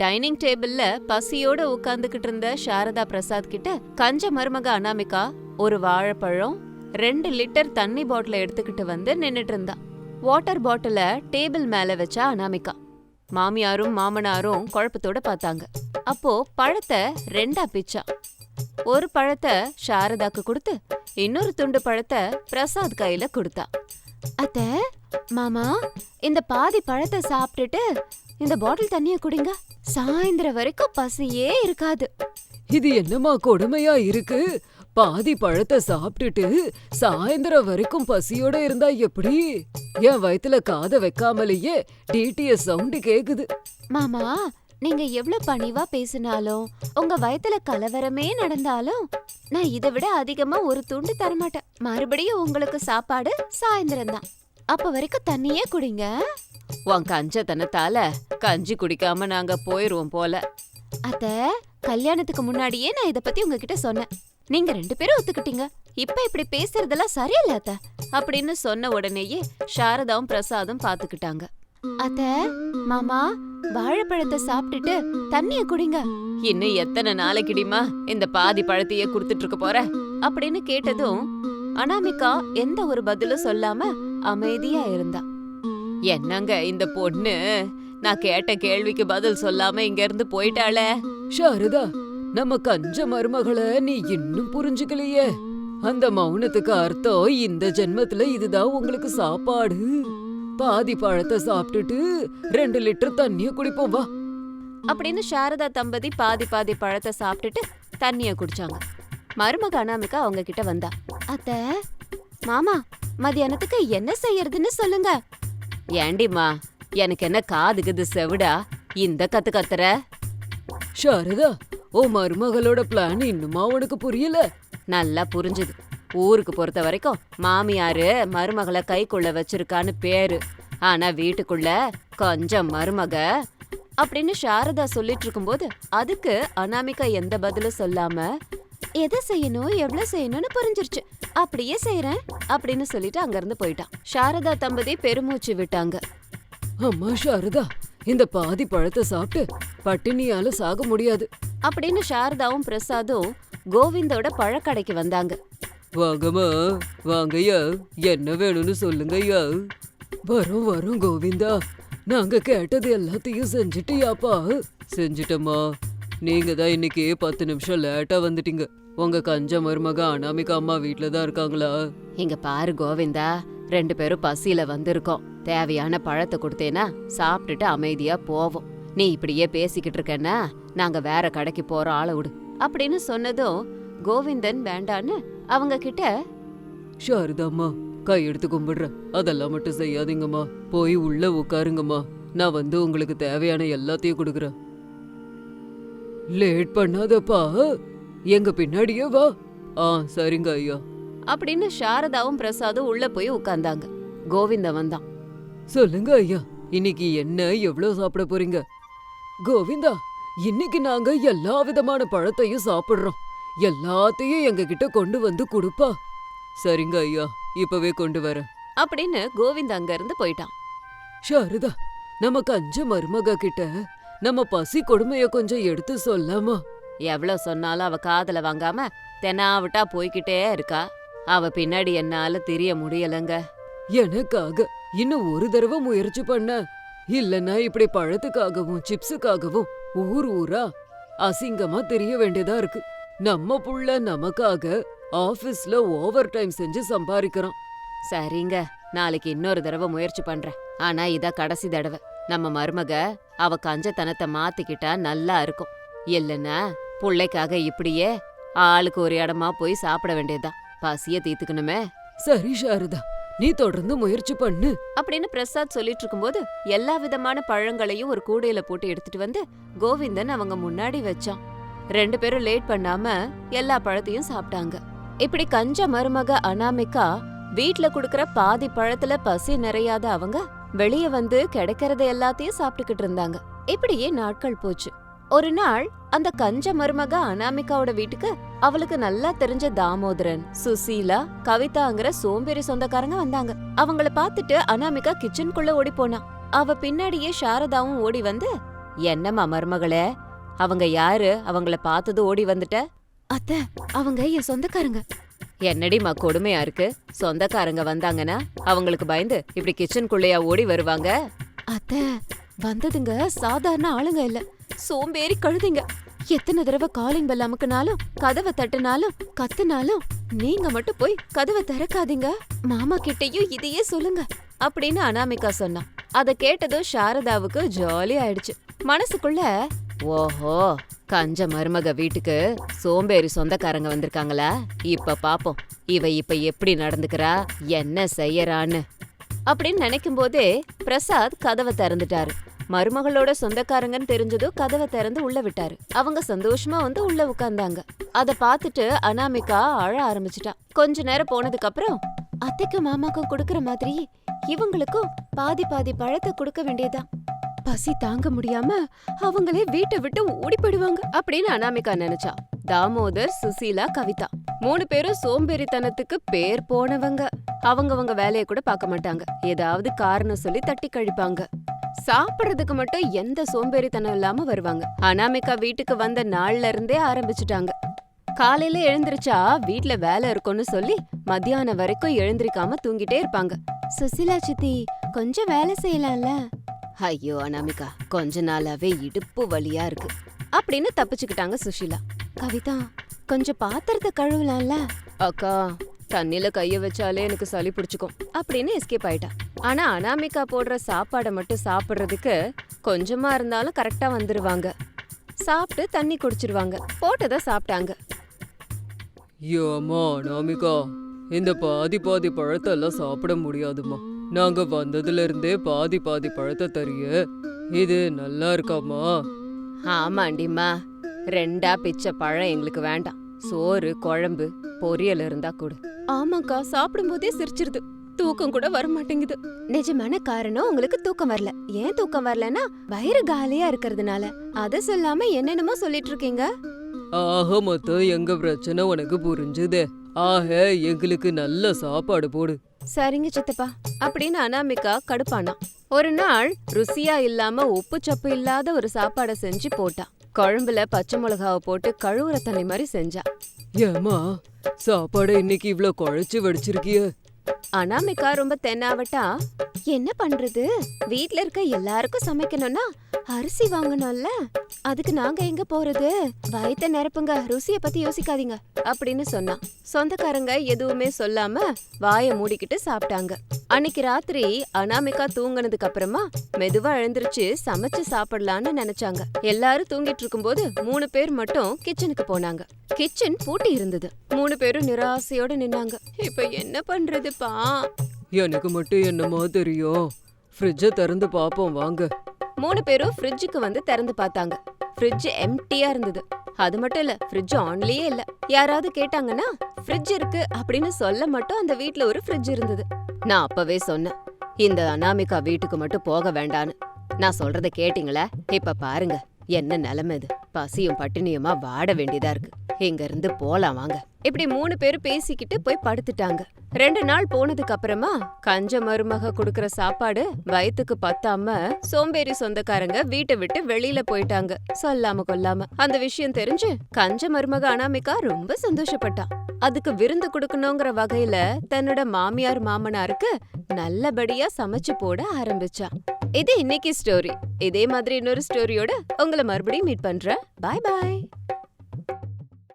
Dining டேபிள்ல பசியோட உட்கார்ந்துகிட்டு இருந்த சாரதா பிரசாத் கிட்ட கஞ்ச மருமக அனாமிகா ஒரு வாழைப்பழம் ரெண்டு லிட்டர் தண்ணி பாட்டில எடுத்துக்கிட்டு வந்து நின்னுட்டு இருந்தா. வாட்டர் பாட்டில டேபிள் மேல வச்சா அனாமிகா. மாமியாரும் மாமனாரும் குழப்பத்தோட பார்த்தாங்க. அப்போ பழத்தை ரெண்டா பிச்சா. ஒரு பழத்தை சாரதாக்கு கொடுத்து இன்னொரு துண்டு பழத்தை பிரசாத் கையில கொடுத்தா. அத்த மாமா இந்த பாதி பழத்தை சாப்பிட்டுட்டு இந்த பாட்டில் தண்ணிய குடிங்க. சாயந்தரம் வரைக்கும் பசியே இருக்காது. இது என்னம்மா கொடுமையா இருக்கு? பாதி பழத்தை சாப்பிட்டுட்டு சாயந்தரம் வரைக்கும் பசியோட இருந்தா எப்படி? என் வயித்துல காதை வைக்காமலேயே டிடிஎஸ் சவுண்டு கேக்குது. மாமா நீங்க எவ்வளவு பணிவா பேசினாலும் உங்க வயத்துல கலவரமே நடந்தாலும் நான் இதை விட அதிகமா ஒரு துண்டு தரமாட்டேன். மறுபடியும் உங்களுக்கு சாப்பாடு சாயந்தரம் தான். அப்ப வரைக்கும் தண்ணியே குடிங்க. உன் கஞ்சத்தனத்தால கஞ்சி குடிக்காம நாங்க போயிருவோம் போல. அத்த கல்யாணத்துக்கு முன்னாடியே நான் இத பத்தி உங்ககிட்ட சொன்னேன். நீங்க ரெண்டு பேரும் ஒத்துக்கிட்டீங்க. இப்ப இப்படி பேசுறதெல்லாம் சரியில்ல அத்த. அப்படின்னு சொன்ன உடனேயே சாரதாவும் பிரசாதும் பாத்துக்கிட்டாங்க. அத்த மாமா வாழைப்பழத்தை சாப்பிட்டுட்டு தண்ணிய குடிங்க. இன்னும் எத்தனை நாளைக்குடிமா இந்த பாதி பழத்தையே குடுத்துட்டு இருக்க போற? அப்படின்னு கேட்டதும் அனாமிகா எந்த ஒரு பதிலும் சொல்லாம அமைதியா இருந்தா. என்னங்க இந்த பொண்ணு? நான் கேட்ட கேள்விக்கு பதில் சொல்லாம இங்க இருந்து போயிட்டாளே. சாரதா நம்ம கஞ்ச மருமகளை நீ இன்னும் புரிஞ்சுக்கலையே. அந்த மௌனத்துக்கு அர்த்தம் இந்த ஜென்மத்துல இதுதான் உங்களுக்கு சாப்பாடு. பாதி பழத்தை சாப்பிட்டுட்டு ரெண்டு லிட்டர் தண்ணிய குடிப்போம் வா. அப்படின்னு சாரதா தம்பதி பாதி பாதி பழத்தை சாப்பிட்டுட்டு தண்ணிய குடிச்சாங்க. மருமக அனாமிகா அவங்க கிட்ட வந்தா அத்த மாமா மதியானத்துக்கு என்ன செய்யறதுன்னு சொல்லுங்க. ஏண்டிம்மா எனக்கு என்ன காதுகுது செவிடா? இந்த கத்து கத்துற. சாரதா ஓ மருமகளோட பிளான் இன்னுமா உனக்கு புரியல? நல்லா புரிஞ்சுது. ஊருக்கு பொறுத்த வரைக்கும் மாமியாரு மருமகளை கைக்குள்ள வச்சிருக்கான்னு பேரு. ஆனா வீட்டுக்குள்ள கொஞ்சம் மருமக அப்படின்னு சாரதா சொல்லிட்டு இருக்கும்போது அதுக்கு அனாமிகா எந்த பதிலும் சொல்லாம எதை செய்யணும் எவ்வளவு செய்யணும்னு புரிஞ்சிருச்சு. அப்படியே செய்யறேன் அப்படின்னு சொல்லிட்டு அங்கிருந்து போயிட்டான். சாரதா தம்பதி பெருமூச்சு விட்டாங்க. அம்மா சாரதா இந்த பாதி பழத்தை சாப்பிட்டு பட்டினியால சாக முடியாது. அப்படின்னு சாரதாவும் பிரசாதும் கோவிந்தோட பழக்கடைக்கு வந்தாங்க. வாங்கம்மா வாங்கய்யா என்ன வேணும்னு சொல்லுங்கய்யா. வரோம் வரோம் கோவிந்தா நாங்க கேட்டது எல்லாத்தையும் செஞ்சுட்டியாப்பா. செஞ்சிட்டம்மா நீங்க தான் இன்னைக்கு பத்து நிமிஷம் லேட்டா வந்துட்டீங்க. உங்க கஞ்ச மருமக அனாமிகா அம்மா வீட்ல தான் இருக்காங்களா? இங்க பாரு கோவிந்தா ரெண்டு பேரும் பசியில வந்திருக்கோம். தேவையான பழத்தை கொடுத்தேனா சாப்பிட்டுட்டு அமைதியா போவோம். நீ இப்படியே பேசிக்கிட்டு இருக்கேன்னா நாங்க வேற கடைக்கு போற ஆளை விடு. அப்படின்னு சொன்னதும் கோவிந்தன் வேண்டான்னு அவங்க கிட்ட சாரதாம்மா கையெடுத்து கும்பிடுறேன். அதெல்லாம் மட்டும் செய்யாதீங்கம்மா. போய் உள்ள உட்காருங்கம்மா. நான் வந்து உங்களுக்கு தேவையான எல்லாத்தையும் கொடுக்குறேன். லேட் பண்ணாதப்பா. எங்க பின்னாடியே வா. ஆ சரிங்க ஐயா. அப்படின்னு சாரதாவும் பிரசாதும் உள்ள போய் உட்கார்ந்தாங்க. கோவிந்தன் வந்தான். சொல்லுங்க ஐயா இன்னைக்கு என்ன எவ்வளவு சாப்பிட போறீங்க? கோவிந்தா இன்னைக்கு நாங்க எல்லா விதமான பழத்தையும் சாப்பிடுறோம். எல்லாத்தையும் எங்க கிட்ட கொண்டு வந்து கொடுப்பா. சரிங்க ஐயா இப்பவே கொண்டு வரேன். அப்படின்னு கோவிந்த் அங்க இருந்து போயிட்டான். சாரதா நம்ம கஞ்ச மருமக கிட்ட நம்ம பசி கொடுமைய கொஞ்சம் எடுத்து சொல்லாமா எவ்வளவு சொன்னாலும் அவ காதுல வாங்காம தெனாவிட்டா போய்கிட்டே இருக்கா. அவ பின்னாடி என்னால தெரிய முடியலங்க. எனக்காக இன்னும் ஒரு தடவை முயற்சி பண்ண. இல்லனா இப்படி பழத்துக்காகவும் சிப்ஸுக்காகவும் ஊர் ஊரா அசிங்கமா தெரிய வேண்டியதா இருக்கு. நம்ம புள்ள நமக்காக ஆபீஸ்ல ஓவர் டைம் செஞ்சு சம்பாதிக்கிறான் சரிங்க நாளைக்கு இன்னொரு தடவை முயற்சி பண்றேன். ஆனா இத கடைசி தடவை. நம்ம மருமக அவ கஞ்சத்தனத்தை மாத்திக்கிட்டா நல்லா இருக்கும். இல்லைன்னா புள்ளைக்காக இப்படியே ஆளுக்கு ஒரு இடமா போய் சாப்பிட வேண்டியதுதான். பசிய தீத்துக்கணுமே சரி சாரதா. நீ தொடர்ந்து முயற்சி பண்ணு. அப்படின்னு பிரசாத் சொல்லிட்டு இருக்கும்போது எல்லா விதமான பழங்களையும் ஒரு கூடையில போட்டு எடுத்துட்டு வந்து கோவிந்தன் அவங்க முன்னாடி வச்சான். ரெண்டு பேரும் லேட் பண்ணாம எல்லா பழத்தையும் சாப்பிட்டாங்க. இப்படி கஞ்ச மருமக அனாமிகா வீட்ல குடுக்கற பாதி பழத்துல பசி நிறையாத அவங்க வெளிய வந்து கிடைக்கிறத எல்லாத்தையும் சாப்பிட்டுக்கிட்டு இருந்தாங்க. இப்படியே நாட்கள் போச்சு. ஒரு நாள் அந்த கஞ்ச மருமக அனாமிகாவோட வீட்டுக்கு அவளுக்கு நல்லா தெரிஞ்ச தாமோதரன் சுசீலா கவிதாங்கிற சோம்பேறி சொந்தக்காரங்க வந்தாங்க. அவங்கள பார்த்துட்டு அனாமிகா கிச்சனுக்குள்ள ஓடி போனா. அவ பின்னாடியே சாரதாவும் ஓடி வந்து என்னம்மா மருமகளே அவங்க யாரு? அவங்கள பார்த்தது ஓடி வந்துட்ட? அத்த அவங்க என் சொந்தக்காரங்க. என்னடிமா கொடுமையா இருக்கு. சொந்தக்காரங்க வந்தாங்கன்னா அவங்களுக்கு பயந்து இப்படி கிச்சனுக்குள்ளேயா ஓடி வருவாங்க? அத்த வந்ததுங்க சாதாரண ஆளுங்க இல்ல. சோம்பேறி கழுதிங்க. எத்தனை தடவை காலிங் பெல் அமுக்குனாலும் கதவை தட்டுனாலும் கத்துனாலும் நீங்க மட்டும் போய் கதவை திறக்காதீங்க. மாமா கிட்டயும் இதையே சொல்லுங்க அப்படின்னு அனாமிகா சொன்னா அத கேட்டதும் சாரதாவுக்கு ஜாலி ஆயிடுச்சு. மனசுக்குள்ள ஓஹோ கஞ்ச மருமக வீட்டுக்கு சோம்பேறி சொந்தக்காரங்க வந்திருக்காங்களா? இப்ப பாப்போம். இவ இப்ப எப்படி நடந்துக்கிறா? என்ன செய்யறான்னு. அப்படின்னு நினைக்கும் போதே பிரசாத் கதவை திறந்துட்டாரு. மருமகளோட சொந்தக்காரங்கன்னு தெரிஞ்சதும் கதவை திறந்து உள்ள விட்டாரு. அவங்க சந்தோஷமா வந்து உள்ள உட்கார்ந்தாங்க அத பார்த்துட்டு அனாமிகா அழ ஆரம்பிச்சிட்டா. கொஞ்ச நேரம் போனதுக்கு அப்புறம் அத்தைக்கும் மாமாக்கும் கொடுக்கற மாதிரி இவங்களுக்கும் பாதி பாதி பழத்தை கொடுக்க வேண்டியதா பசி தாங்க முடியாம அவங்களே வீட்டை விட்டு ஓடி போயிடுவாங்க அப்படின்னு அனாமிகா நினைச்சா. தாமோதர் சுசீலா கவிதா மூணு பேரும் சோம்பேறித்தனத்துக்கு பேர் போனவங்க. அவங்கவங்க வேலைய கூட பார்க்க மாட்டாங்க. ஏதாவது காரணம் சொல்லி தட்டி கழிப்பாங்க. சாப்பிடுறதுக்கு மட்டும் எந்த சோம்பேறித்தனம் இல்லாம வருவாங்க. அனாமிகா வீட்டுக்கு வந்த நாள்ல இருந்தே ஆரம்பிச்சுட்டாங்க. காலையில எழுந்திருச்சா வீட்ல வேலை இருக்கும்னு சொல்லி மத்தியானம் வரைக்கும் எழுந்திருக்காம தூங்கிட்டே இருப்பாங்க. சுசிலா சித்தி கொஞ்சம் வேலை செய்யலாம்ல? ஐயோ அனாமிகா கொஞ்ச நாளாவே இடுப்பு வலியா இருக்கு. அப்படின்னு தப்பிச்சுக்கிட்டாங்க சுஷிலா. கவிதா கொஞ்சம் பாத்திரத்தை கழுவலாம்ல? அக்கா தண்ணில கைய வச்சாலே எனக்கு சளி பிடிச்சுக்கும். அப்படின்னு எஸ்கேப் ஆயிட்டா. ஆனா அனாமிகா போடுற சாப்பாடை மட்டும் சாப்பிடுறதுக்கு கொஞ்சமா இருந்தாலும் கரெக்டா வந்துருவாங்க. சாப்பிட்டு தண்ணி குடிச்சிருவாங்க. போட்டதை சாப்பிட்டாங்க. ஏம்மா அனாமிகா இந்த பாதி பாதி பழத்தெல்லாம் சாப்பிட முடியாதும்மா. நாங்க வந்ததுல இருந்தே பாதி பாதி பழத்தை தரிய இது நல்லா இருக்காமா ஆமாண்டிம்மா. ரெண்டா பிச்சை பழம் எங்களுக்கு வேண்டாம். சோறு குழம்பு பொரியல் இருந்தா கொடு. ஆமாக்கா சாப்பிடும்போதே சிரிச்சிருது. தூக்கம் கூட வர மாட்டேங்குது நிஜமான காரணம் உங்களுக்கு தூக்கம் வரல. ஏன் தூக்கம் வரலன்னா வயிறு காலியா இருக்கிறதுனால. அத சொல்லாம என்னென்னமோ சொல்லிட்டு இருக்கீங்க ஆக மொத்தம் எங்க பிரச்சனை உனக்கு புரிஞ்சுதே. ஆக எங்களுக்கு நல்ல சாப்பாடு போடு. சரிங்க சித்தப்பா. அப்படின்னு அனாமிகா கடுப்பானா. ஒரு நாள் ருசியா இல்லாம உப்பு சப்பு இல்லாத ஒரு சாப்பாடை செஞ்சு போட்டா. குழம்புல பச்சை மிளகாவை போட்டு கழுவுற தண்ணி மாதிரி செஞ்சா. ஏம்மா சாப்பாடை இன்னைக்கு இவ்ளோ குழைச்சு வடிச்சிருக்கிய. அனாமிகா ரொம்ப தென்னாவட்டா? என்ன பண்றது? வீட்ல இருக்க எல்லாருக்கும் சமைக்கணும்னா அரிசி வாங்கணும்ல? அதுக்கு நாங்க எங்க போறது? வயித்த நிரப்புங்க ருசிய பத்தி யோசிக்காதீங்க அப்படின்னு சொன்னா சொந்தக்காரங்க எதுவுமே சொல்லாம வாய மூடிக்கிட்டு சாப்பிட்டாங்க. அன்னைக்கு ராத்திரி அனாமிகா தூங்குனதுக்கு அப்புறமா மெதுவா எழுந்திருச்சு சமைச்சு சாப்பிடலாம்னு நினைச்சாங்க. எல்லாரும் தூங்கிட்டு இருக்கும்போது மூணு பேர் மட்டும் கிச்சனுக்கு போனாங்க. கிச்சன் பூட்டி இருந்தது. மூணு பேரும் நிராசையோட நின்னாங்க. இப்ப என்ன இருப்பான் எனக்கு மட்டும் என்னமோ தெரியும். ஃப்ரிட்ஜை திறந்து பாப்போம் வாங்க. மூணு பேரும் ஃப்ரிட்ஜுக்கு வந்து திறந்து பார்த்தாங்க. ஃப்ரிட்ஜ் எம்டியா இருந்தது. அது மட்டும் இல்ல ஃப்ரிட்ஜ் ஆன்லயே இல்ல. யாராவது கேட்டாங்கன்னா ஃப்ரிட்ஜ் இருக்கு அப்படின்னு சொல்ல மட்டும் அந்த வீட்ல ஒரு ஃப்ரிட்ஜ் இருந்தது. நான் அப்பவே சொன்னேன் இந்த அனாமிகா வீட்டுக்கு மட்டும் போக வேண்டான்னு. நான் சொல்றத கேட்டீங்களா? இப்ப பாருங்க என்ன நிலைமை இது. பசியும் பட்டினியுமா வாட வேண்டியதா இருக்கு. இங்க இருந்து போலாம் வாங்க. இப்படி மூணு பேரும் பேசிக்கிட்டு போய் படுத்துட்டாங்க. ரெண்டு நாள் போனதுக்கு அப்புறமா கஞ்ச மருமக குடுக்கற சாப்பாடு வயித்துக்கு பத்தாம சோம்பேறி சொந்தக்காரங்க வீட்டை விட்டு வெளியில போயிட்டாங்க. சொல்லாம கொல்லாம. அந்த விஷயம் தெரிஞ்சு கஞ்ச மருமக அனாமிகா ரொம்ப சந்தோஷப்பட்டா. அதுக்கு விருந்து கொடுக்கணுங்கிற வகையில தன்னோட மாமியார் மாமனாருக்கு நல்லபடியா சமைச்சு போட ஆரம்பிச்சா. இது இன்னைக்கு ஸ்டோரி இதே மாதிரி இன்னொரு ஸ்டோரியோட உங்களை மறுபடியும் மீட் பண்றேன். பாய் பாய்